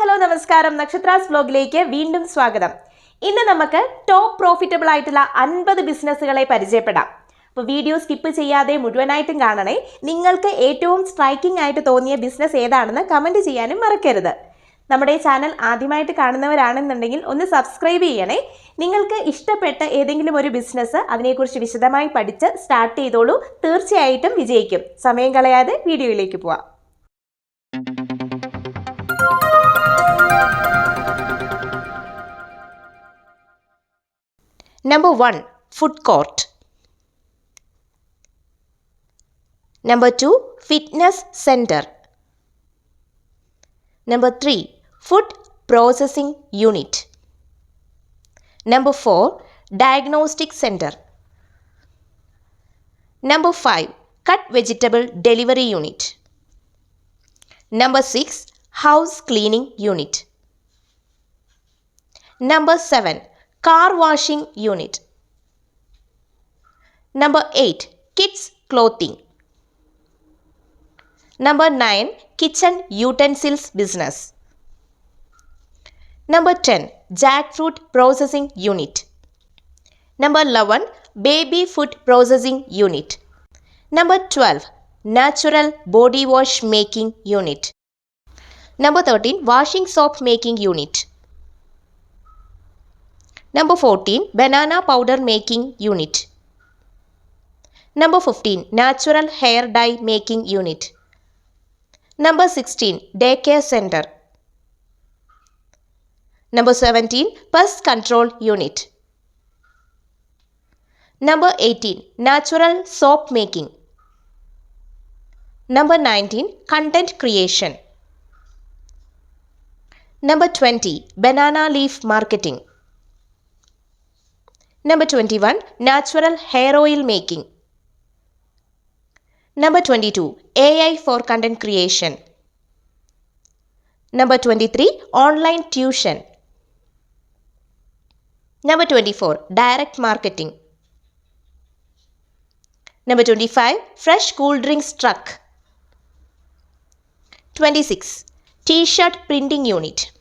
Hello നമസ്കാരം. നക്ഷത്രാസ് വ്ലോഗിലേക്ക് വീണ്ടും സ്വാഗതം. ഇന്ന് നമുക്ക് ടോപ്പ് പ്രോഫിറ്റബിൾ ആയിട്ടുള്ള അൻപത് ബിസിനസ്സുകളെ പരിചയപ്പെടാം. അപ്പോൾ വീഡിയോ സ്കിപ്പ് ചെയ്യാതെ മുഴുവനായിട്ടും കാണണേ. നിങ്ങൾക്ക് ഏറ്റവും സ്ട്രൈക്കിംഗ് ആയിട്ട് തോന്നിയ ബിസിനസ് ഏതാണെന്ന് കമന്റ് ചെയ്യാനും മറക്കരുത്. നമ്മുടെ ചാനൽ ആദ്യമായിട്ട് കാണുന്നവരാണെന്നുണ്ടെങ്കിൽ ഒന്ന് സബ്സ്ക്രൈബ് ചെയ്യണേ. നിങ്ങൾക്ക് ഇഷ്ടപ്പെട്ട ഏതെങ്കിലും ഒരു ബിസിനസ് അതിനെക്കുറിച്ച് വിശദമായി പഠിച്ച് സ്റ്റാർട്ട് ചെയ്തോളൂ. തീർച്ചയായിട്ടും വിജയിക്കും. സമയം കളയാതെ വീഡിയോയിലേക്ക് പോവാം. Number 1 Food Court. Number 2 Fitness Center. Number 3 Food Processing Unit. Number 4 Diagnostic Center. Number 5 Cut Vegetable Delivery Unit. Number 6 House Cleaning Unit. Number 7 Car Washing Unit. Number 8 Kids Clothing. Number 9 Kitchen Utensils Business. Number 10 Jackfruit Processing Unit. Number 11 Baby Food Processing Unit. Number 12 Natural Body Wash Making Unit. Number 13 Washing Soap Making Unit. Number 14 Banana Powder Making Unit. Number 15 Natural Hair Dye Making Unit. Number 16 Daycare Center. Number 17 Pest Control Unit. Number 18 Natural Soap Making. Number 19 Content Creation. Number 20 Banana Leaf Marketing. Number 21 Natural Hair Oil Making. Number 22 AI for Content Creation. Number 23 Online Tuition. Number 24 Direct Marketing. Number 25 Fresh Cool Drinks Truck. 26 T-shirt printing unit.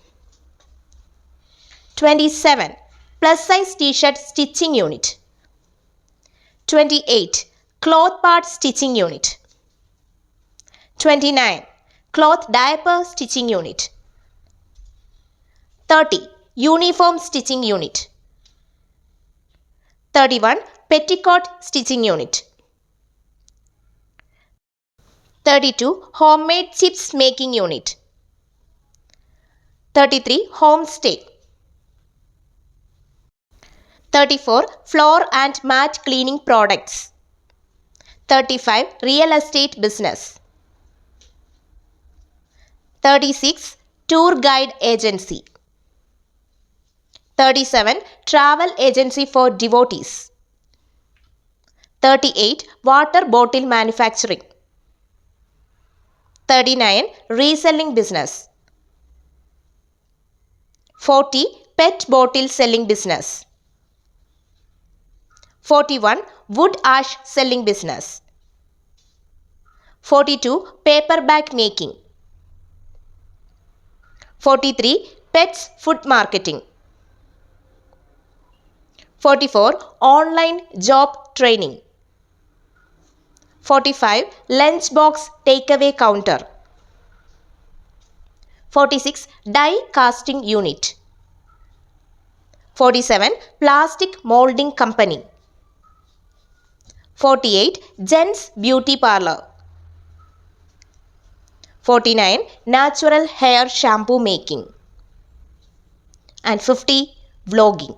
27 plus size t-shirt stitching unit. 28 cloth part stitching unit. 29 cloth diaper stitching unit. 30 uniform stitching unit. 31 petticoat stitching unit. 32 homemade chips making unit. 33 homestay. 34 floor and mat cleaning products. 35 real estate business. 36 tour guide agency. 37 travel agency for devotees. 38 water bottle manufacturing. 39 reselling business. 40 pet bottle selling business. 41 wood ash selling business. 42 paper bag making. 43 pets food marketing. 44 online job training. 45 lunchbox takeaway counter. 46 die casting unit. 47 plastic molding company. 48 gents beauty parlor. 49 natural hair shampoo making. And 50 vlogging.